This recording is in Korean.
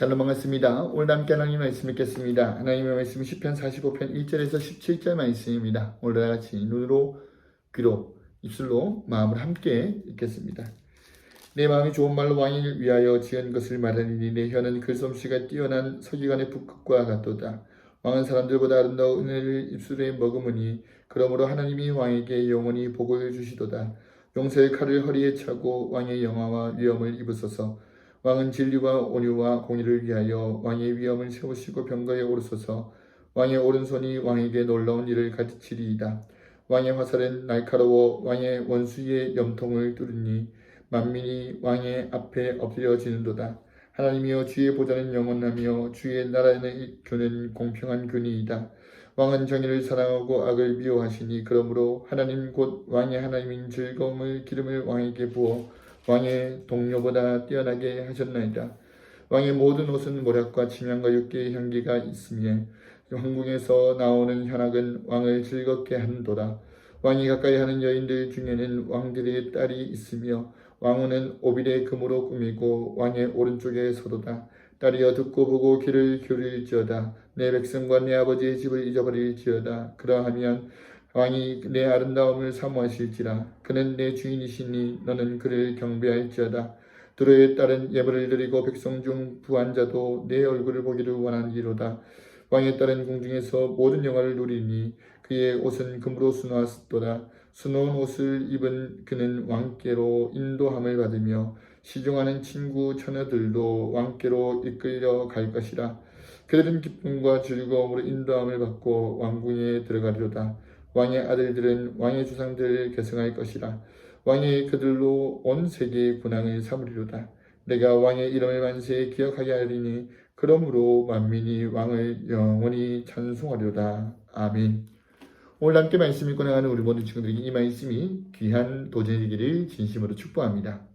샬롬 반갑습니다. 오늘 함께 하나님의 말씀 읽겠습니다. 하나님의 말씀 10편 45편 1절에서 17절 말씀입니다. 오늘 다 같이 눈으로 귀로 입술로 마음을 함께 읽겠습니다. 내 마음이 좋은 말로 왕을 위하여 지은 것을 말하니 내 혀는 글솜씨가 뛰어난 서기관의 북극과 같도다. 왕은 사람들보다 아름다운 은혜를 입술에 머금으니 그러므로 하나님이 왕에게 영원히 복을 주시도다. 용서의 칼을 허리에 차고 왕의 영화와 위엄을 입으소서. 왕은 진리와 온유와 공의를 위하여 왕의 위엄을 세우시고 병거에 오르소서. 왕의 오른손이 왕에게 놀라운 일을 가르치리이다. 왕의 화살은 날카로워 왕의 원수의 염통을 뚫으니 만민이 왕의 앞에 엎드려지는도다. 하나님이여 주의 보좌는 영원하며 주의 나라의 교는 공평한 교니이다. 왕은 정의를 사랑하고 악을 미워하시니 그러므로 하나님 곧 왕의 하나님인 즐거움을 기름을 왕에게 부어 왕의 동료보다 뛰어나게 하셨나이다. 왕의 모든 옷은 모략과 침향과 육계의 향기가 있으며 황궁에서 나오는 현악은 왕을 즐겁게 한도다. 왕이 가까이 하는 여인들 중에는 왕들의 딸이 있으며 왕후는 오빌의 금으로 꾸미고 왕의 오른쪽에 서도다. 딸이여 듣고 보고 귀를 기울일지어다. 내 백성과 내 아버지의 집을 잊어버릴지어다. 그러하면 왕이 내 아름다움을 사모하실지라. 그는 내 주인이시니 너는 그를 경배할지어다. 두로의 딸은 예물을 드리고 백성 중 부한 자도 내 얼굴을 보기를 원하기로다. 왕의 딸은 궁중에서 모든 영화를 누리니 그의 옷은 금으로 수놓았도다. 수놓은 옷을 입은 그는 왕께로 인도함을 받으며 시중하는 친구 처녀들도 왕께로 이끌려 갈 것이라. 그들은 기쁨과 즐거움으로 인도함을 받고 왕궁에 들어가리로다. 왕의 아들들은 왕의 주상들을 계승할 것이라. 왕이 그들로 온 세계의 군왕을 삼으리로다. 내가 왕의 이름을 만세에 기억하게 하리니 그러므로 만민이 왕을 영원히 찬송하리로다. 아멘. 오늘 함께 말씀 읽고 나가는 우리 모든 친구들에게 이 말씀이 귀한 도전이기를 진심으로 축복합니다.